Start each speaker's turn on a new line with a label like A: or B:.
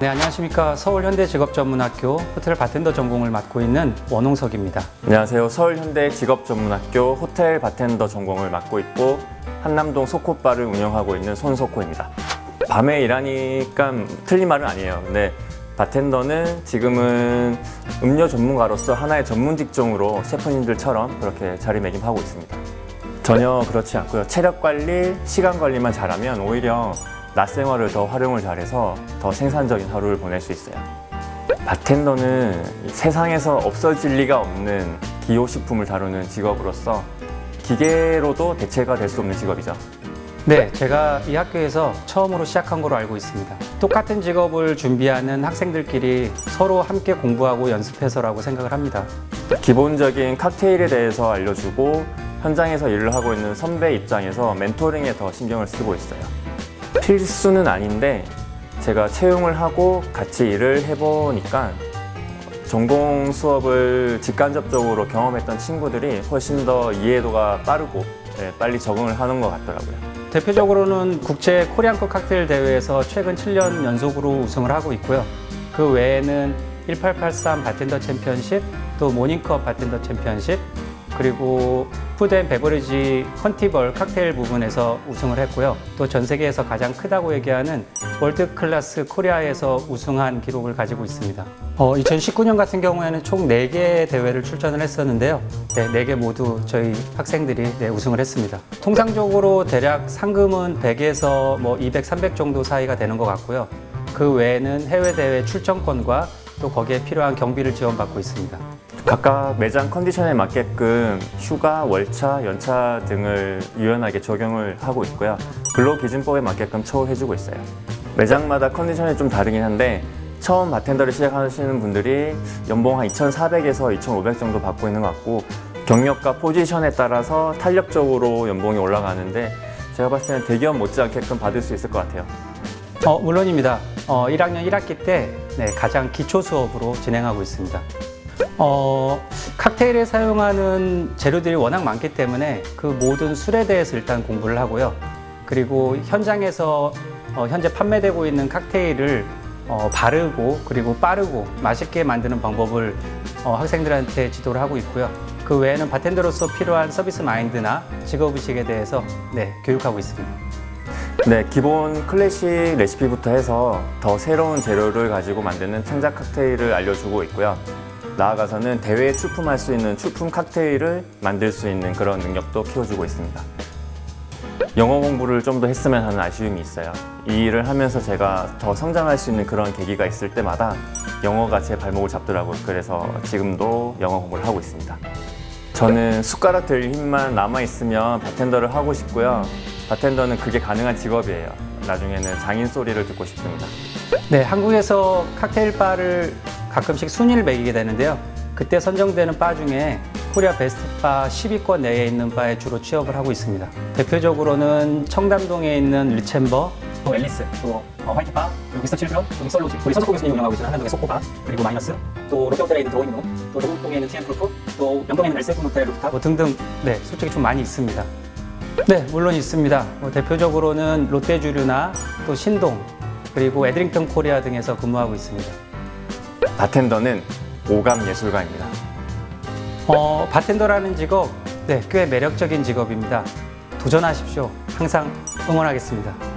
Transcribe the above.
A: 네, 안녕하십니까. 서울현대직업전문학교 호텔 바텐더 전공을 맡고 있는 원홍석입니다.
B: 안녕하세요. 서울현대 직업전문학교 호텔 바텐더 전공을 맡고 있고 한남동 소코바를 운영하고 있는 손소코입니다. 밤에 일하니까 틀린 말은 아니에요. 근데 바텐더는 지금은 음료 전문가로서 하나의 전문 직종으로 셰프님들처럼 그렇게 자리매김하고 있습니다. 전혀 그렇지 않고요. 체력 관리, 시간 관리만 잘하면 오히려 낮 생활을 더 활용을 잘해서 더 생산적인 하루를 보낼 수 있어요. 바텐더는 이 세상에서 없어질 리가 없는 기호식품을 다루는 직업으로서 기계로도 대체가 될 수 없는 직업이죠.
A: 네, 제가 이 학교에서 처음으로 시작한 걸로 알고 있습니다. 똑같은 직업을 준비하는 학생들끼리 서로 함께 공부하고 연습해서라고 생각을 합니다.
B: 기본적인 칵테일에 대해서 알려주고 현장에서 일을 하고 있는 선배 입장에서 멘토링에 더 신경을 쓰고 있어요. 필수는 아닌데 제가 채용을 하고 같이 일을 해보니까 전공 수업을 직간접적으로 경험했던 친구들이 훨씬 더 이해도가 빠르고 예, 빨리 적응을 하는 것 같더라고요.
A: 대표적으로는 국제 코리안컵 칵테일 대회에서 최근 7년 연속으로 우승을 하고 있고요. 그 외에는 1883 바텐더 챔피언십, 또 모닝컵 바텐더 챔피언십, 그리고 푸드앤 베버리지 컨티벌 칵테일 부분에서 우승을 했고요. 또 전 세계에서 가장 크다고 얘기하는 월드 클래스 코리아에서 우승한 기록을 가지고 있습니다. 어, 2019년 같은 경우에는 총 4개의 대회를 출전을 했었는데요. 네, 4개 모두 저희 학생들이 네, 우승을 했습니다. 통상적으로 대략 상금은 100에서 뭐 200, 300 정도 사이가 되는 것 같고요. 그 외에는 해외 대회 출전권과 또 거기에 필요한 경비를 지원받고 있습니다.
B: 각각 매장 컨디션에 맞게끔 휴가, 월차, 연차 등을 유연하게 적용을 하고 있고요. 근로기준법에 맞게끔 처우해주고 있어요. 매장마다 컨디션이 좀 다르긴 한데 처음 바텐더를 시작하시는 분들이 연봉 한 2,400에서 2,500 정도 받고 있는 것 같고 경력과 포지션에 따라서 탄력적으로 연봉이 올라가는데 제가 봤을 때는 대기업 못지않게끔 받을 수 있을 것 같아요.
A: 어, 물론입니다. 어, 1학년 1학기 때 네, 가장 기초 수업으로 진행하고 있습니다. 어, 칵테일에 사용하는 재료들이 워낙 많기 때문에 그 모든 술에 대해서 일단 공부를 하고요. 그리고 현장에서 어, 현재 판매되고 있는 칵테일을 어, 바르고 그리고 빠르고 맛있게 만드는 방법을 어, 학생들한테 지도를 하고 있고요. 그 외에는 바텐더로서 필요한 서비스 마인드나 직업의식에 대해서 네, 교육하고 있습니다.
B: 네, 기본 클래식 레시피부터 해서 더 새로운 재료를 가지고 만드는 창작 칵테일을 알려주고 있고요. 나아가서는 대회에 출품할 수 있는 출품 칵테일을 만들 수 있는 그런 능력도 키워주고 있습니다. 영어 공부를 좀 더 했으면 하는 아쉬움이 있어요. 이 일을 하면서 제가 더 성장할 수 있는 그런 계기가 있을 때마다 영어가 제 발목을 잡더라고요. 그래서 지금도 영어 공부를 하고 있습니다. 저는 숟가락 들 힘만 남아 있으면 바텐더를 하고 싶고요. 바텐더는 그게 가능한 직업이에요. 나중에는 장인 소리를 듣고 싶습니다.
A: 네, 한국에서 칵테일 바를 가끔씩 순위를 매기게 되는데요. 그때 선정되는 바 중에 코리아 베스트 바 10위권 내에 있는 바에 주로 취업을 하고 있습니다. 대표적으로는 청담동에 있는 리챔버, 또 앨리스, 또 어, 화이트바, 그리고 미스터 칠드런, 또 믹설로지, 우리 서석호 교수님이 운영하고 있는 한남동의 소코바, 그리고 마이너스, 또 롯데호텔에 있는 더인로, 또 조국동에 있는 TM프로프, 또 명동에 있는 엘세프 호텔 루프탑 뭐 등등 네, 솔직히 좀 많이 있습니다. 네, 물론 있습니다. 뭐 대표적으로는 롯데주류나 또 신동, 그리고 에드링턴 코리아 등에서 근무하고 있습니다.
B: 바텐더는 오감 예술가입니다.
A: 어, 바텐더라는 직업, 네, 꽤 매력적인 직업입니다. 도전하십시오. 항상 응원하겠습니다.